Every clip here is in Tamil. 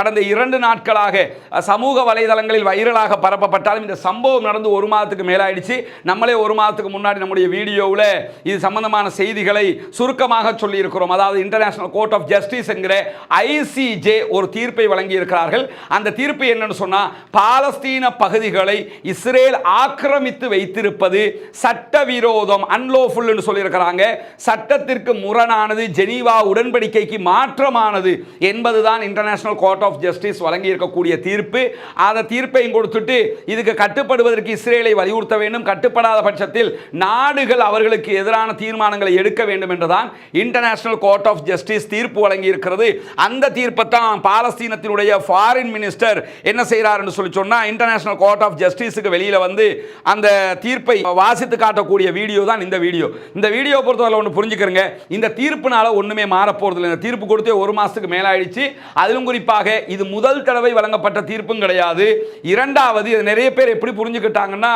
கடந்த இரண்டு நாட்களாக சமூக வலைதளங்களில் வைரலாக பரப்பப்பட்டாலும் இந்த சம்பவம் நடந்து ஒரு மாதத்துக்கு மேலாயிடுச்சு. நம்மளே ஒரு மாதத்துக்கு முன்னாடி நம்முடைய வீடியோவில் இது சம்பந்தமான செய்திகளை சுருக்கமாக சொல்லியிருக்கிறோம். அதாவது இன்டர்நேஷனல் கோர்ட் ஆஃப் ஜஸ்டிஸ் என்கிற ஐசிஜே ஒரு தீர்ப்பை வழங்கியிருக்கிறார்கள். அந்த தீர்ப்பு என்னன்னு சொன்னால் பாலஸ்தீன பகுதிகளை இஸ்ரேல் ஆக்கிரமித்து வைத்திருப்பது சட்டவிரோதம் அன்லோஃபுல்னு சொல்லியிருக்கிறாங்க. சட்டத்திற்கு முரணானது ஜெனீவா உடன்படிக்கைக்கு மாற்றமானது என்பதுதான் இன்டர்நேஷனல் கோர்ட் ஆஃப் ஜஸ்டிஸ் வழங்கி இருக்கக்கூடிய தீர்ப்பு. அந்த தீர்ப்பையும் கொடுத்துட்டு இதுக்கு கட்டுப்படுவதற்கு இஸ்ரேலை வலியுறுத்த வேண்டும். கட்டுப்படாத பட்சத்தில் நாடுகள் அவர்களுக்கு எதிரான தீர்மானங்களை எடுக்க வேண்டும் என்றுதான் இன்டர்நேஷனல் கோர்ட் ஆஃப் ஜஸ்டிஸ் தீர்ப்பு வழங்கி இருக்கிறது அந்த தீர்ப்பை தான் பாலஸ்தீனத்தினுடைய ஃபாரின் மினிஸ்டர் என்ன செய்கிறார் சொல்லி சொன்னால் இன்டர்நேஷனல் கோர்ட் ஆஃப் ஜஸ்டிஸுக்கு வெளியில வந்து அந்த தீர்ப்பை வாசித்து காட்டக்கூடிய வீடியோ தான் இந்த வீடியோ. இந்த வீடியோ பொறுத்தவரை ஒன்று புரிஞ்சுக்கிறங்க. இந்த தீர்ப்புனால ஒண்ணுமே மாற போறதில்லை இந்த தீர்ப்பு கொடுத்தே ஒரு மாசத்துக்கு மேலாயிடுச்சு. அதிலும் குறிப்பாக இது முதல் தடவை வழங்கப்பட்ட தீர்ப்பும் கிடையாது. இரண்டாவது இது நிறைய பேர் எப்படி புரிஞ்சுக்கிட்டாங்கன்னா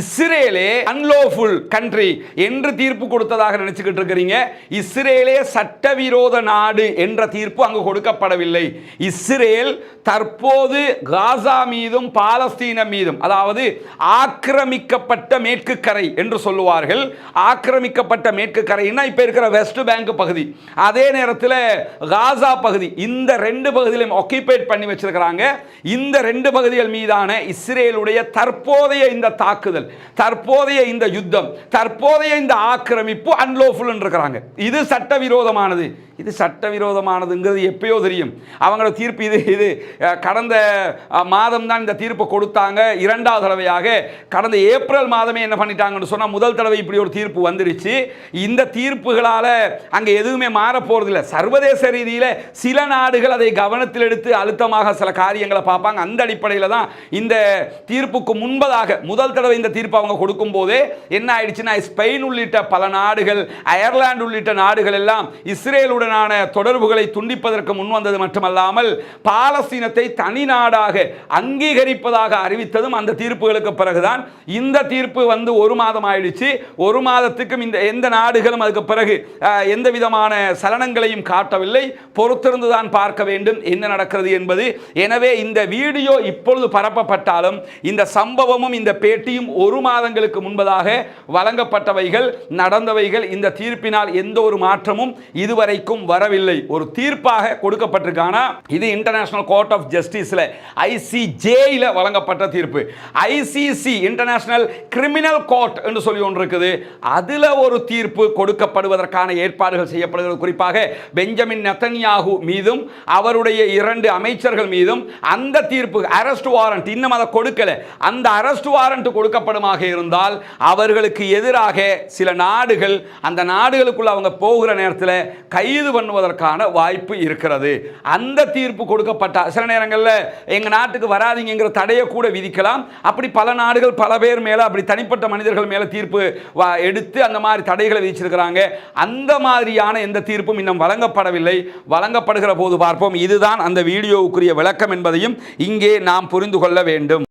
இஸ்ரேலே அன்லோஃபுல் கண்ட்ரி என்று தீர்ப்பு கொடுத்ததாக நினைச்சுக்கிட்டு இருக்கிறீங்க. இஸ்ரேலே சட்டவிரோத நாடு என்ற தீர்ப்பு அங்கு கொடுக்கப்படவில்லை. இஸ்ரேல் தற்போது காசா மீதும் பாலஸ்தீன மீதும் அதாவது ஆக்கிரமிக்கப்பட்ட மேற்கு கரை என்று சொல்லுவார்கள். ஆக்கிரமிக்கப்பட்ட மேற்கு கரைன்னா இப்போ இருக்கிற வெஸ்ட் பேங்க் பகுதி. அதே நேரத்தில் காசா பகுதி. இந்த ரெண்டு பகுதியிலும் ஆக்கிபைட் பண்ணி வச்சிருக்கிறாங்க. இந்த ரெண்டு பகுதிகள் மீதான இஸ்ரேலுடைய தற்போதைய இந்த தாக்குதல் தற்போதைய இந்த யுத்தம் தற்போதைய இந்த ஆக்கிரமிப்பு அன்லோஃபுல் இருக்கிறாங்க. இது சட்டவிரோதமானது. இது சட்டவிரோதமானதுங்கிறது எப்பயோ தெரியும். அவங்களோட தீர்ப்பு இது இது கடந்த மாதம் தான் இந்த தீர்ப்பை கொடுத்தாங்க. இரண்டாவது தடவையாக கடந்த ஏப்ரல் மாதமே என்ன பண்ணிட்டாங்கன்னு சொன்னால் முதல் தடவை இப்படி ஒரு தீர்ப்பு வந்துருச்சு இந்த தீர்ப்புகளால் அங்கே எதுவுமே மாற போகிறதில்ல சர்வதேச ரீதியில் சில நாடுகள் அதை கவனத்தில் எடுத்து அழுத்தமாக சில காரியங்களை பார்ப்பாங்க. அந்த அடிப்படையில் தான் இந்த தீர்ப்புக்கு முன்பதாக முதல் தடவை இந்த தீர்ப்பு அவங்க கொடுக்கும் போதே என்ன ஆயிடுச்சுன்னா ஸ்பெயின் உள்ளிட்ட பல நாடுகள் அயர்லாந்து உள்ளிட்ட நாடுகள் எல்லாம் இஸ்ரேலுடன் இஸ்ரேலுடனான தொடர்புகளை துண்டிப்பதற்கு முன் வந்தது மட்டுமல்லாமல் பாலஸ்தீனத்தை தனி நாடாக அங்கீகரிப்பதாக அறிவித்ததும் அந்த தீர்ப்புகளுக்கு பிறகுதான். இந்த தீர்ப்பு வந்து ஒரு மாதம் ஆயிடுச்சு. ஒரு மாதத்துக்கும் இந்த எந்த நாடுகளும் அதுக்கு பிறகு எந்த விதமான சலனங்களையும் காட்டவில்லை. பொறுத்திருந்து தான் பார்க்க வேண்டும் என்ன நடக்கிறது என்பது. எனவே இந்த வீடியோ இப்பொழுது பரப்பப்பட்டாலும் இந்த சம்பவமும் இந்த பேட்டியும் ஒரு மாதங்களுக்கு முன்பதாக வழங்கப்பட்டவைகள் நடந்தவைகள் இந்த தீர்ப்பினால் எந்த ஒரு மாற்றமும் இதுவரைக்கும் வரவில்லை. ஒரு தீர்ப்பாக கொடுக்கப்பட்டிருக்கானா இது இன்டர்நேஷனல் கோர்ட் ஆஃப் ஜஸ்டிஸில் ஐசிஜேயில் வழங்கப்பட்ட தீர்ப்பு. ஐசிசி இன்டர்நேஷனல் கிரிமினல் கோர்ட் என்று சொல்லி ஒன்று இருக்குது. அதில் ஒரு தீர்ப்பு கொடுக்கப்படுவதற்கான ஏற்பாடுகள் செய்யப்படுகிறது. குறிப்பாக பெஞ்சமின் நெத்தன்யாகு மீதும் அவருடைய இரண்டு அமைச்சர்கள் மீதும் அந்த தீர்ப்பு அரெஸ்ட் வாரண்ட் இன்னும் அதை கொடுக்கல. அந்த அரெஸ்ட் வாரண்ட் கொடுக்கப்படுமாக இருந்தால் அவர்களுக்கு எதிராக சில நாடுகள் அந்த நாடுகளுக்குள்ள அவங்க போகிற நேரத்தில் கைது பண்ணுவதற்கான வாய்ப்பு இருக்கிறது. அந்த தீர்ப்பு கொடுக்கப்பட்ட சில நேரங்களில் எங்கள் நாட்டுக்கு வராதிங்கிற தடையை கூட விதிக்கலாம். அப்படி பல நாடுகள் பல பேர் மேலே அப்படி தனிப்பட்ட மனிதர்கள் மேலே தீர்ப்பு எடுத்து அந்த மாதிரி தடைகளை விதிச்சிருக்கிறாங்க. அந்த மாதிரியான எந்த தீர்ப்பும் இன்னும் வழங்கப்படவில்லை. வழங்கப்படுகிற போது பார்ப்போம். இதுதான் அந்த வீடியோவுக்குரிய விளக்கம் என்பதையும் இங்கே நாம் புரிந்து கொள்ள வேண்டும்.